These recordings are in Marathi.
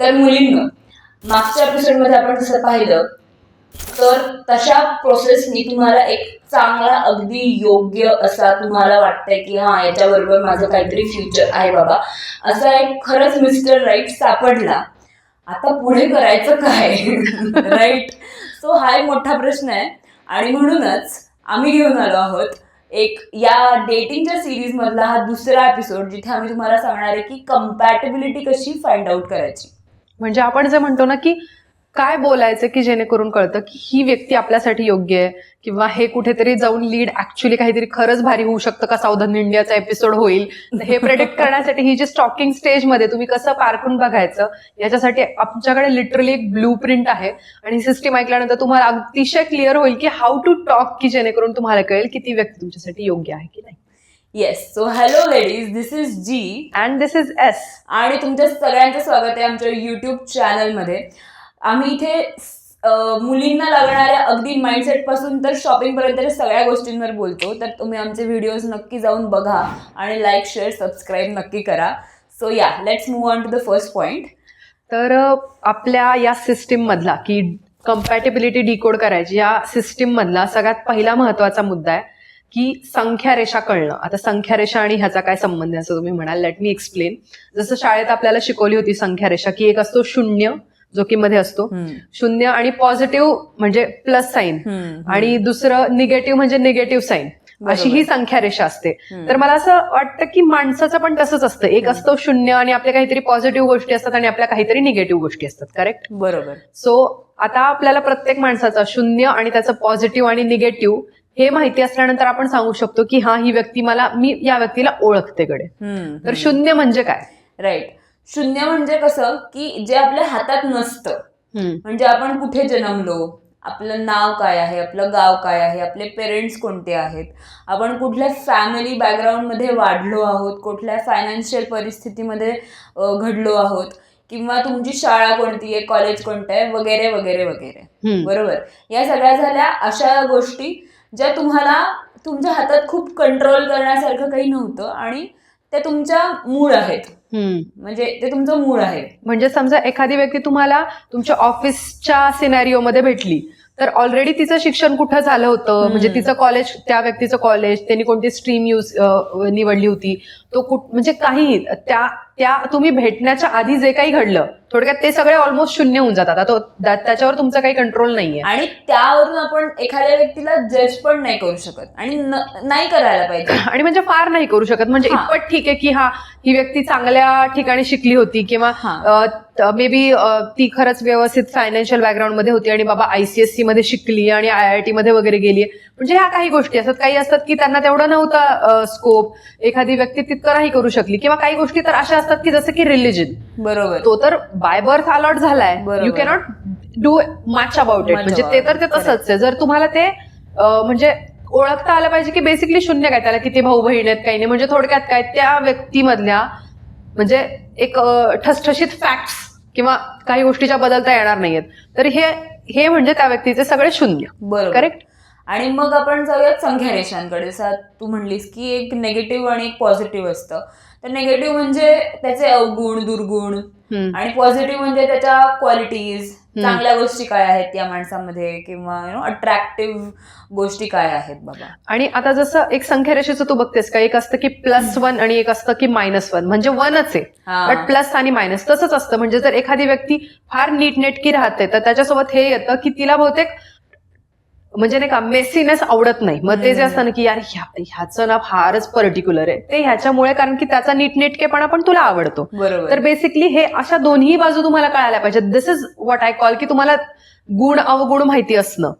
तर मुलींना मागच्या एपिसोडमध्ये आपण जसं पाहिलं तर तशा प्रोसेसनी तुम्हाला एक चांगला अगदी योग्य असा तुम्हाला वाटतंय की हा याच्याबरोबर माझं काहीतरी फ्युचर आहे बाबा. असा एक खरंच मिस्टर राईट सापडला. आता पुढे करायचं काय? राईट सो हा एक मोठा प्रश्न आहे. आणि म्हणूनच आम्ही घेऊन आलो आहोत एक या डेटिंगच्या सिरीजमधला हा दुसरा एपिसोड जिथे आम्ही तुम्हाला सांगणार आहे की कम्पॅटेबिलिटी कशी फाइंड आउट करायची. म्हणजे आपण जे म्हणतो ना की काय बोलायचं की जेणेकरून कळतं की ही व्यक्ती आपल्यासाठी योग्य आहे? किंवा हे कुठेतरी जाऊन लीड ऍक्च्युली काहीतरी खरंच भारी होऊ शकतं का? साऊदर्न इंडियाचा एपिसोड होईल. हे प्रेडिक्ट करण्यासाठी ही जी स्टॉकिंग स्टेजमध्ये तुम्ही कसं पारखून बघायचं याच्यासाठी आमच्याकडे लिटरली एक ब्लू प्रिंट आहे. आणि सिस्टीम ऐकल्यानंतर तुम्हाला अतिशय क्लिअर होईल की हाऊ टू टॉक की जेणेकरून तुम्हाला कळेल की ती व्यक्ती तुमच्यासाठी योग्य आहे की नाही. Yes so hello ladies this is G and this is S आणि तुमच्या सगळ्यांचं स्वागत आहे आमच्या युट्यूब चॅनलमध्ये आम्ही इथे अं, मुलींना लागणाऱ्या अगदी माइंडसेटपासून तर शॉपिंग पर्यंत सगळ्या गोष्टींवर बोलतो. तर तुम्ही आमचे व्हिडिओज नक्की जाऊन बघा आणि लाईक शेअर सबस्क्राईब नक्की करा. So yeah let's move on to the first point तर अ, आपल्या या सिस्टीम मधला की कम्पॅटेबिलिटी डिकोड करायची या सिस्टीम मधला सगळ्यात पहिला महत्त्वाचा मुद्दा आहे. की संख्या रेषा कळणं. आता संख्या रेषा आणि ह्याचा काय संबंध आहे असं तुम्ही म्हणाल लेट मी एक्सप्लेन जसं शाळेत आपल्याला शिकवली होती संख्या रेषा की एक असतो शून्य जो की मध्ये असतो. शून्य आणि पॉझिटिव्ह म्हणजे प्लस साईन आणि दुसरं निगेटिव्ह म्हणजे निगेटिव्ह साईन अशी ही संख्या रेषा असते तर मला असं वाटतं की माणसाचं पण तसंच असतं. एक असतो शून्य आणि आपल्या काहीतरी पॉझिटिव्ह गोष्टी असतात आणि आपल्या काहीतरी निगेटिव्ह गोष्टी असतात. करेक्ट बरोबर. सो आता आपल्याला प्रत्येक माणसाचा शून्य आणि त्याचं पॉझिटिव्ह आणि निगेटिव्ह हे माहिती असल्यानंतर आपण सांगू शकतो की हा ही व्यक्ती मला मी या व्यक्तीला ओळखते कडे तर शून्य म्हणजे काय? राईट शून्य म्हणजे कसं की जे आपल्या हातात नसतं. म्हणजे आपण कुठे जन्मलो आपलं नाव काय आहे आपलं गाव काय आहे आपले पेरेंट्स कोणते आहेत आपण कुठल्या फॅमिली बॅकग्राऊंडमध्ये वाढलो आहोत कुठल्या फायनान्शियल परिस्थितीमध्ये घडलो आहोत किंवा तुमची शाळा कोणती आहे कॉलेज कोणतं आहे वगैरे वगैरे वगैरे. बरोबर? या सगळ्या झाल्या अशा गोष्टी ज्या तुम्हाला तुमच्या हातात खूप कंट्रोल करण्यासारखं काही नव्हतं आणि त्या तुमच्या मूळ आहेत. म्हणजे ते तुमचं मूळ आहे म्हणजे समजा एखादी व्यक्ती तुम्हाला तुमच्या ऑफिसच्या सिनारिओमध्ये भेटली तर ऑलरेडी तिचं शिक्षण कुठं झालं होतं? म्हणजे तिचं कॉलेज त्या व्यक्तीचं कॉलेज त्यांनी कोणती स्ट्रीम यूज निवडली होती? तो कुठ म्हणजे काही त्या त्या तुम्ही भेटण्याच्या आधी जे काही घडलं थोडक्यात ते सगळे ऑलमोस्ट शून्य होऊन जातात. आता त्याच्यावर तुमचा काही कंट्रोल नाहीये. आणि त्यावरून आपण एखाद्या व्यक्तीला जज पण नाही करू शकत. आणि नाही करायला पाहिजे. आणि म्हणजे फार नाही करू शकत. म्हणजे. इतपत ठीक आहे की हा ही व्यक्ती चांगल्या ठिकाणी शिकली होती किंवा हा. मे बी ती खरंच व्यवस्थित फायनान्शियल बॅकग्राऊंडमध्ये होती आणि बाबा आयसीएससी मध्ये शिकली आणि आय आय टी मध्ये वगैरे गेली म्हणजे ह्या काही गोष्टी असतात. काही असतात की त्यांना तेवढं नव्हतं स्कोप एखादी व्यक्ती तितकं नाही करू शकली किंवा काही गोष्टी तर अशा असतात की जसं की रिलिजन बरोबर. तो तर बाय बर्थ अलॉट झालाय. You cannot do much about it म्हणजे ते तर ते. तसंच आहे. जर तुम्हाला ते म्हणजे ओळखता आलं पाहिजे की बेसिकली शून्य काय त्याला किती भाऊ बहीण आहेत काही नाही. म्हणजे थोडक्यात काय त्या व्यक्तीमधल्या म्हणजे एक ठसठशीत फॅक्ट्स किंवा काही गोष्टीच्या बदलता येणार नाहीयेत. तर हे हे म्हणजे त्या व्यक्तीचे सगळे शून्य. बरोबर. करेक्ट आणि मग आपण जाऊयात संख्या रेषांकडे. तू म्हणलीस की एक निगेटिव्ह आणि एक पॉझिटिव्ह असतं. तर निगेटिव्ह म्हणजे त्याचे अवगुण दुर्गुण आणि पॉझिटिव्ह म्हणजे त्याच्या क्वालिटीज चांगल्या गोष्टी काय आहेत या माणसामध्ये किंवा यु नो अट्रॅक्टिव्ह गोष्टी काय आहेत बाबा? आणि आता जसं एक संख्या रेषेचं तू बघतेस का एक असतं की प्लस वन आणि एक असतं की मायनस वन म्हणजे वनच आहे. बट प्लस आणि मायनस तसंच असतं. म्हणजे जर एखादी व्यक्ती फार नीटनेटकी राहते तर त्याच्यासोबत हे येतं की तिला बहुतेक म्हणजे नाही का मेसीनेस आवडत नाही. मग ते जे असतं ना की यार ह्या- ह्याचं ना फारच पर्टिक्युलर आहे. ते ह्याच्यामुळे कारण की त्याचा नीटनेटकेपणा पण तुला आवडतो. तर बेसिकली हे अशा दोन्ही बाजू तुम्हाला कळायला पाहिजेत. This is what I call की तुम्हाला गुण अवगुण माहिती असणं.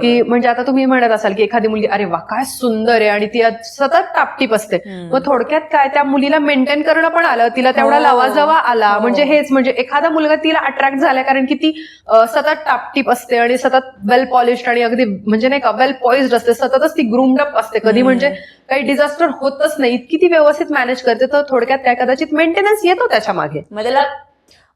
की म्हणजे आता तुम्ही म्हणत असाल की एखादी मुलगी अरे वा काय सुंदर आहे. आणि ती सतत टापटीप असते. मग थोडक्यात काय त्या मुलीला मेंटेन करणं पण आलं तिला तेवढा हो. लावाजवा आला. हो. म्हणजे हेच म्हणजे एखादा मुलगा तिला अट्रॅक्ट झाला कारण की ती सतत टापटीप असते आणि सतत वेल पॉलिश्ड आणि अगदी म्हणजे नाही का वेल पॉइज्ड असते सततच ती ग्रूम्ड अप असते. कधी. म्हणजे काही डिझास्टर होतच नाही इतकी ती व्यवस्थित मॅनेज करते तर थोडक्यात काय कदाचित मेंटेनन्स येतो त्याच्यामागे.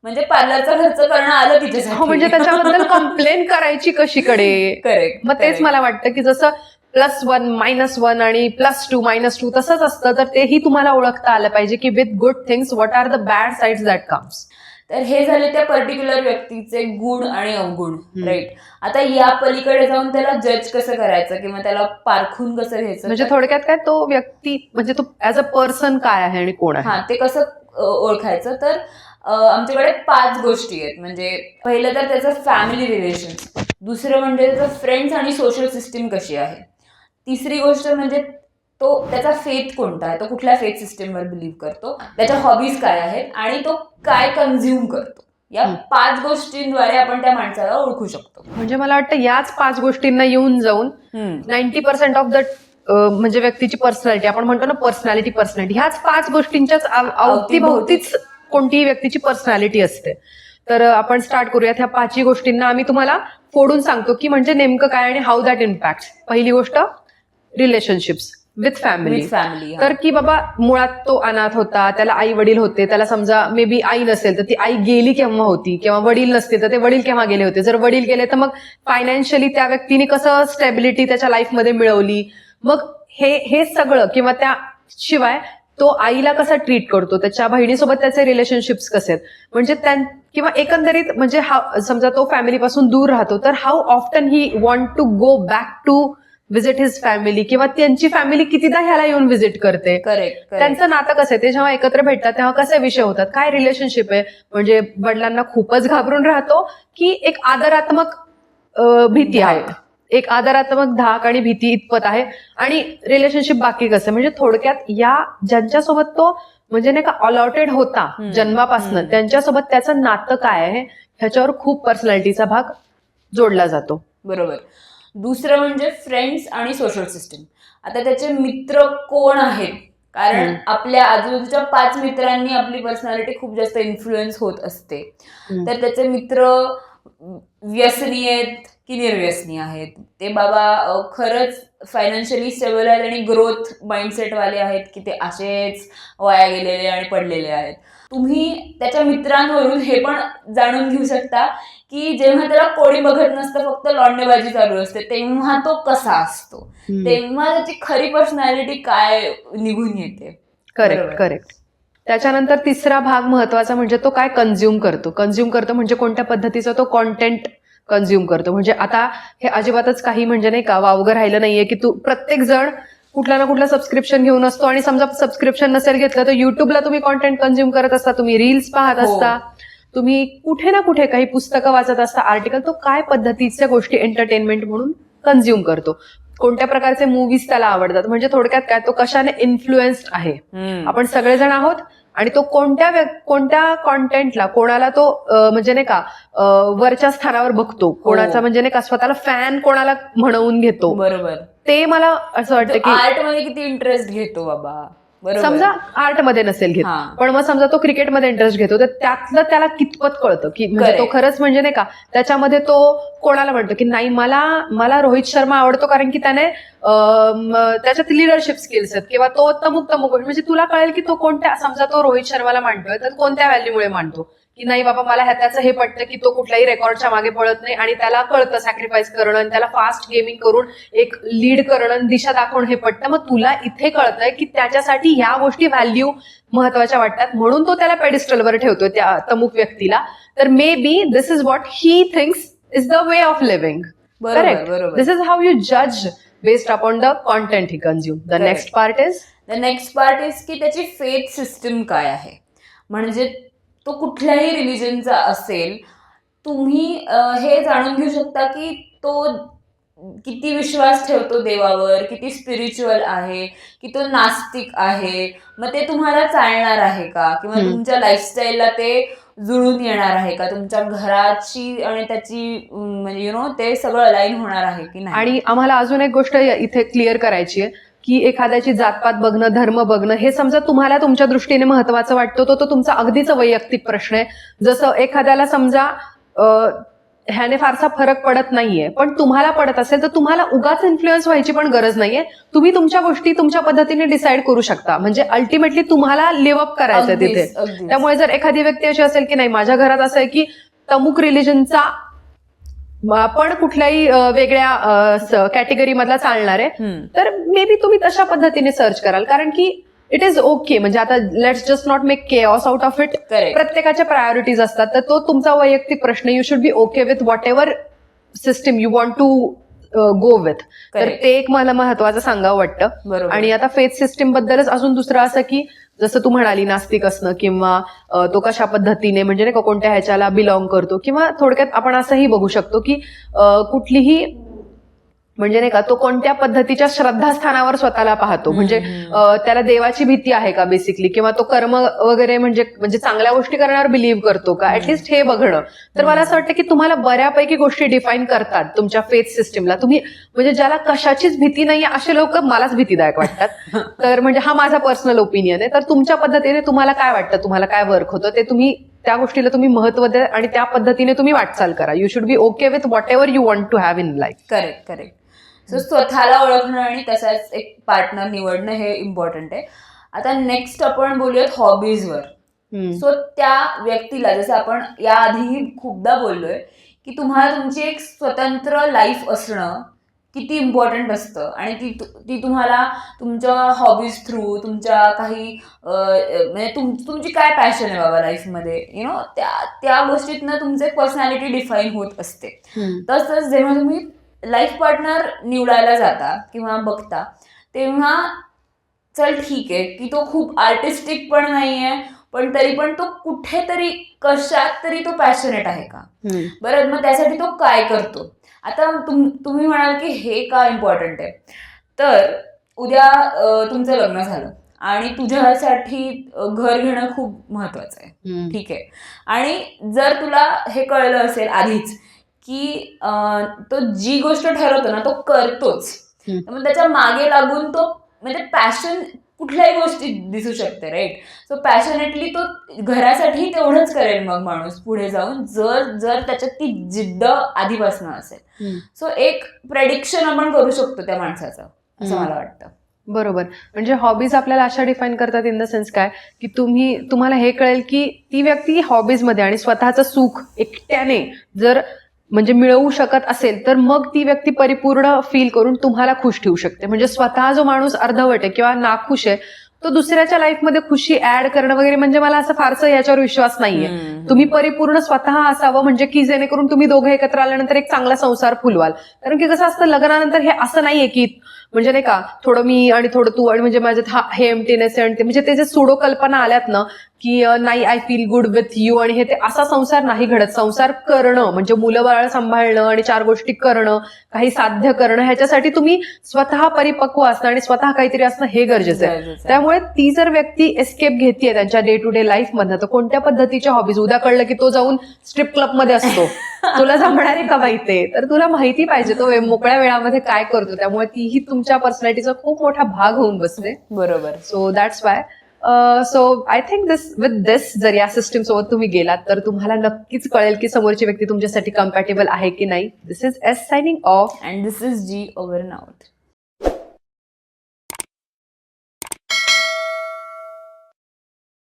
म्हणजे पार्लरचा खर्च करणं आलं हो तिच्यासाठी म्हणजे त्याच्याबद्दल कंप्लेन करायची कशीकडे? करेक्ट मग तेच मला वाटतं की जसं प्लस वन मायनस वन आणि प्लस टू मायनस टू तसंच असतं तर तेही तुम्हाला ओळखता आलं पाहिजे की with good things what are the bad sides that comes तर हे झाले त्या पर्टिक्युलर व्यक्तीचे गुण आणि अवगुण. राईट आता या पलीकडे जाऊन त्याला जज कसं करायचं किंवा त्याला पारखून कसं घ्यायचं? म्हणजे थोडक्यात काय तो व्यक्ती म्हणजे तो ऍज अ पर्सन काय आहे आणि कोण आहे? हा ते कसं ओळखायचं? तर आमच्याकडे पाच गोष्टी आहेत. म्हणजे पहिलं तर त्याचं फॅमिली रिलेशन दुसरं म्हणजे त्याचं फ्रेंड्स आणि सोशल सिस्टीम कशी आहे? तिसरी गोष्ट म्हणजे तो त्याचा फेथ कोणता आहे? तो कुठल्या फेथ सिस्टीमवर बिलीव्ह करतो? त्याच्या हॉबीज काय आहेत? आणि तो काय कन्झ्युम करतो? या. पाच गोष्टींद्वारे आपण त्या माणसाला ओळखू शकतो. म्हणजे मला वाटतं याच पाच गोष्टींना येऊन जाऊन नाईन्टी पर्सेंट ऑफ द म्हणजे व्यक्तीची पर्सनॅलिटी आपण म्हणतो ना पर्सनॅलिटी पर्सनॅलिटी ह्याच पाच गोष्टींच्याच अवतीभोवतीच. कोणतीही व्यक्तीची पर्सनॅलिटी असते. तर आपण स्टार्ट करूयात ह्या पाचही गोष्टींना. आम्ही तुम्हाला फोडून सांगतो की म्हणजे नेमकं काय आणि हाऊ दॅट इम्पॅक्ट पहिली गोष्ट रिलेशनशिप्स विथ फॅमिली फॅमिली तर की बाबा मुळात तो अनाथ होता त्याला आई वडील होते त्याला समजा मे बी आई नसेल तर ती आई गेली केव्हा होती? किंवा वडील नसते तर ते वडील केव्हा गेले होते? जर वडील गेले तर मग फायनान्शियली त्या व्यक्तीने कसं स्टेबिलिटी त्याच्या लाईफमध्ये मिळवली? मग हे हे सगळं किंवा त्या शिवाय तो आईला कसा ट्रीट करतो? त्याच्या बहिणीसोबत त्याचे रिलेशनशिप्स कसे आहेत? म्हणजे त्या किंवा एकंदरीत म्हणजे हा समजा तो फॅमिलीपासून दूर राहतो तर how often he want to go back to visit his family किंवा त्यांची फॅमिली कितीदा ह्याला येऊन व्हिजिट करते. करेक्ट त्यांचं नातं कसं आहे? ते जेव्हा एकत्र भेटतात तेव्हा कसे विषय होतात? काय रिलेशनशिप आहे? म्हणजे वडिलांना खूपच घाबरून राहतो की एक आदरात्मक भीती आहे. एक आदरात्मक धाक आणि भीती इतपत आहे. आणि रिलेशनशिप बाकी कसं आहे? म्हणजे थोडक्यात या ज्यांच्यासोबत तो म्हणजे नाही का अलॉटेड होता. जन्मापासून. त्यांच्यासोबत त्याचं नातं काय आहे? ह्याच्यावर खूप पर्सनॅलिटीचा भाग जोडला जातो. बरोबर. दुसरं म्हणजे फ्रेंड्स आणि सोशल सिस्टीम आता त्याचे मित्र कोण आहेत? कारण. आपल्या आजूबाजूच्या पाच मित्रांनी आपली पर्सनॅलिटी खूप जास्त इन्फ्लुएन्स होत असते. तर त्याचे मित्र व्यसनी आहेत की निर्व्यसनी आहेत. ते बाबा खरंच फायनान्शियली स्टेबल आहेत आणि ग्रोथ माइंडसेटवाले आहेत की ते असेच वाया गेलेले आणि पडलेले आहेत. तुम्ही त्याच्या मित्रांवरून हे पण जाणून घेऊ शकता की जेव्हा त्याला कोणी बघत नसतं फक्त लॉंडेबाजी चालू असते तेव्हा तो कसा असतो? तेव्हा त्याची खरी पर्सनॅलिटी काय निघून येते? करेक्ट. करेक्ट त्याच्यानंतर तिसरा भाग महत्त्वाचा म्हणजे तो काय कन्झ्युम करतो? कन्झ्युम करतो म्हणजे कोणत्या पद्धतीचा? तो कॉन्टेंट कन्झ्युम करतो. म्हणजे आता हे अजिबातच काही म्हणजे नाही का वावगं राहिलं नाहीये की तू प्रत्येक जण कुठला ना कुठला सबस्क्रिप्शन घेऊन असतो आणि समजा सबस्क्रिप्शन नसेल घेतलं तर युट्यूबला तुम्ही कॉन्टेंट कन्झ्युम करत असता तुम्ही रील्स पाहत हो. असता तुम्ही कुठे ना कुठे काही पुस्तकं वाचत असता आर्टिकल तो काय पद्धतीच्या गोष्टी एंटरटेनमेंट म्हणून कन्झ्युम करतो. कोणत्या प्रकारचे मूवीज त्याला आवडतात? म्हणजे थोडक्यात काय तो कशाने इन्फ्लुएन्स्ड आहे? आपण सगळेजण आहोत आणि तो कोणत्या कोणत्या कॉन्टेंटला कोणाला तो म्हणजे नाही का वरच्या स्थानावर बघतो. कोणाचा म्हणजे नाही का स्वतःला फॅन कोणाला म्हणवून घेतो. बरोबर. ते मला असं वाटतं की आर्टमध्ये किती इंटरेस्ट घेतो बाबा. समजा आर्टमध्ये नसेल घेत. पण मग समजा तो क्रिकेटमध्ये इंटरेस्ट घेतो तर त्यातलं त्याला कितपत कळतं की म्हणजे तो. खरंच म्हणजे नाही का त्याच्यामध्ये तो कोणाला म्हणतो की नाही मला मला रोहित शर्मा आवडतो कारण की त्याने त्याच्यात लिडरशिप स्किल्स आहेत किंवा तो तमुक तमुक म्हणजे तुला कळेल की तो कोणत्या समजा तो रोहित शर्माला मांडतोय तर कोणत्या व्हॅल्यूमुळे मांडतो की नाही बाबा मला ह्या त्याचं हे पटतं की तो कुठल्याही रेकॉर्डच्या मागे पळत नाही आणि त्याला कळतं सॅक्रिफाईस करणं आणि त्याला फास्ट गेमिंग करून एक लीड करणं दिशा दाखवणं हे पटतं. मग तुला इथे कळतंय की त्याच्यासाठी ह्या गोष्टी व्हॅल्यू महत्त्वाच्या वाटतात. म्हणून तो त्याला पेडिस्टलवर ठेवतोय त्या तमुक व्यक्तीला. तर may be this is what he thinks is the way of living correct this is how you जज based upon the content he consume the. Next part is the next part is की त्याची फेथ सिस्टम काय आहे? म्हणजे तो कुठल्याही रिलिजनचा असेल तुम्ही हे जाणून घेऊ शकता की तो किती विश्वास ठेवतो देवावर किती स्पिरिच्युअल आहे की तो नास्तिक आहे मग ते तुम्हाला चालणार आहे का? किंवा. तुमच्या लाईफस्टाईलला ते जुळून येणार आहे का? तुमच्या घराची आणि त्याची म्हणजे यु नो ते सगळं अलाईन होणार आहे की नाही? आणि आम्हाला अजून एक गोष्ट इथे क्लिअर करायची आहे. की एखाद्याची जातपात बघणं धर्म बघणं हे समजा तुम्हाला तुमच्या दृष्टीने महत्वाचं वाटतं तो तो तुमचा अगदीच वैयक्तिक प्रश्न आहे. जसं एखाद्याला समजा ह्याने फारसा फरक पडत नाहीये पण तुम्हाला पडत असेल तर तुम्हाला उगाच इन्फ्लुएन्स व्हायची पण गरज नाहीये. तुम्ही तुमच्या गोष्टी तुमच्या पद्धतीने डिसाईड करू शकता. म्हणजे अल्टिमेटली तुम्हाला लिव्ह अप करायचं तिथे. त्यामुळे जर एखादी व्यक्ती अशी असेल की नाही माझ्या घरात असं आहे की तमुक रिलिजनचा पण कुठल्याही वेगळ्या कॅटेगरी मधला चालणार आहे. तर मे बी तुम्ही तशा पद्धतीने सर्च कराल. कारण की इट इज ओके म्हणजे आता let's just not make chaos out of it प्रत्येकाच्या प्रायोरिटीज असतात. तर तो तुमचा वैयक्तिक प्रश्न you should be okay with whatever system you want to go with तर. ते एक मला महत्वाचं सांगावं वाटतं. आणि आता फेथ सिस्टीम बद्दलच अजून दुसरं असं की जसं तू म्हणाली नास्तिक असणं किंवा तो कशा पद्धतीने म्हणजे नाही का कोणत्या ह्याच्याला बिलॉंग करतो किंवा थोडक्यात आपण असंही बघू शकतो की कुठलीही म्हणजे नाही का तो कोणत्या पद्धतीच्या श्रद्धास्थानावर स्वतःला पाहतो? म्हणजे त्याला देवाची भीती आहे का बेसिकली किंवा तो कर्म वगैरे म्हणजे म्हणजे चांगल्या गोष्टी करण्यावर बिलीव्ह करतो का? ऍटलिस्ट हे बघणं. तर मला असं वाटतं की तुम्हाला बऱ्यापैकी गोष्टी डिफाईन करतात तुमच्या फेथ सिस्टीमला तुम्ही म्हणजे ज्याला कशाचीच भीती नाही असे लोक मलाच भीतीदायक वाटतात. तर म्हणजे हा माझा पर्सनल ओपिनियन आहे. तर तुमच्या पद्धतीने तुम्हाला काय वाटतं? तुम्हाला काय वर्क होतं? ते तुम्ही त्या गोष्टीला तुम्ही महत्त्व द्या आणि त्या पद्धतीने तुम्ही वाटचाल करा. You should be okay with whatever you want to have in life correct correct so स्वतःला ओळखणं आणि तसाच एक पार्टनर निवडणं हे इम्पॉर्टंट आहे. आता नेक्स्ट आपण बोलूयात हॉबीजवर सो त्या व्यक्तीला जसं आपण याआधीही खूपदा बोललोय की तुम्हाला तुमची एक स्वतंत्र लाईफ असणं किती इम्पॉर्टंट असतं. आणि ती ती तुम्हाला तुमच्या हॉबीज थ्रू तुमच्या काही म्हणजे तुम तुमची काय पॅशन आहे बाबा लाईफमध्ये यु नो त्या त्या गोष्टीतनं तुमचं पर्सनॅलिटी डिफाईन होत असते. तसंच जेव्हा तुम्ही लाईफ पार्टनर निवडायला जाता किंवा बघता तेव्हा चल ठीक आहे की तो खूप आर्टिस्टिक पण नाही आहे पण तरी पण तो कुठेतरी कशात तरी तो पॅशनेट आहे का? बरं मग त्यासाठी तो काय करतो? आता तुम तुम्ही म्हणाल की हे का इम्पॉर्टंट आहे? तर उद्या तुमचं लग्न झालं आणि तुझ्यासाठी घर घेणं खूप महत्वाचं आहे. ठीक आहे. आणि जर तुला हे कळलं असेल आधीच की तो जी गोष्ट ठरवतो ना तो करतोच. मग त्याच्यामागे लागून तो म्हणजे पॅशन कुठल्याही गोष्टी दिसू शकते राईट सो पॅशनेटली तो घरासाठी तेवढंच करेल मग माणूस पुढे जाऊन जर जर त्याच्यात ती जिद्द आधीपासून असेल. सो एक प्रेडिक्शन आपण करू शकतो त्या माणसाचं असं. मला वाटतं. बरोबर. म्हणजे हॉबीज आपल्याला अशा डिफाईन करतात इन द सेन्स काय की तुम्ही तुम्हाला हे कळेल की ती व्यक्ती हॉबीजमध्ये आणि स्वतःचं सुख एकट्याने जर म्हणजे मिळवू शकत असेल तर मग ती व्यक्ती परिपूर्ण फील करून तुम्हाला खुश ठेवू शकते. म्हणजे स्वतः जो माणूस अर्धवट आहे किंवा नाखुश आहे तो दुसऱ्याच्या लाईफमध्ये खुशी ऍड करणं वगैरे म्हणजे मला असं फारसं याच्यावर विश्वास नाहीये. तुम्ही परिपूर्ण स्वतः असावं म्हणजे की जेणेकरून तुम्ही दोघं एकत्र आल्यानंतर एक चांगला संसार फुलवाल. कारण की कसं असतं लग्नानंतर हे असं नाहीये की म्हणजे नाही का थोडं मी आणि थोडं तू आणि म्हणजे माझ्यात हा हे एमटीनेस आणि ते म्हणजे ते जे सुडो कल्पना आल्यात ना की नाही I feel good with you आणि हे ते असा संसार नाही घडत. संसार करणं म्हणजे मुलं बाळ सांभाळणं आणि चार गोष्टी करणं काही साध्य करणं ह्याच्यासाठी तुम्ही स्वतः परिपक्व असणं आणि स्वतः काहीतरी असणं हे गरजेचं आहे. गरजेचं आहे. त्यामुळे ती जर व्यक्ती एस्केप घेते त्यांच्या डे टू डे लाईफ मधनं तर कोणत्या पद्धतीच्या हॉबीज उद्या कळलं की तो जाऊन स्ट्रिप क्लबमध्ये असतो. तुला जमणार आहे का माहिती आहे तर तुला माहिती पाहिजे तो मोकळ्या वेळामध्ये काय करतो त्यामुळे तीही तुमच्या पर्सनॅलिटीचा खूप मोठा भाग होऊन बसते बरोबर. So that's why so I think this with this जर या सिस्टीम सोबत तुम्ही गेलात तर तुम्हाला नक्कीच कळेल की समोरची व्यक्ती तुमच्यासाठी कम्पॅटेबल आहे की नाही. This is S signing off and this is G over and out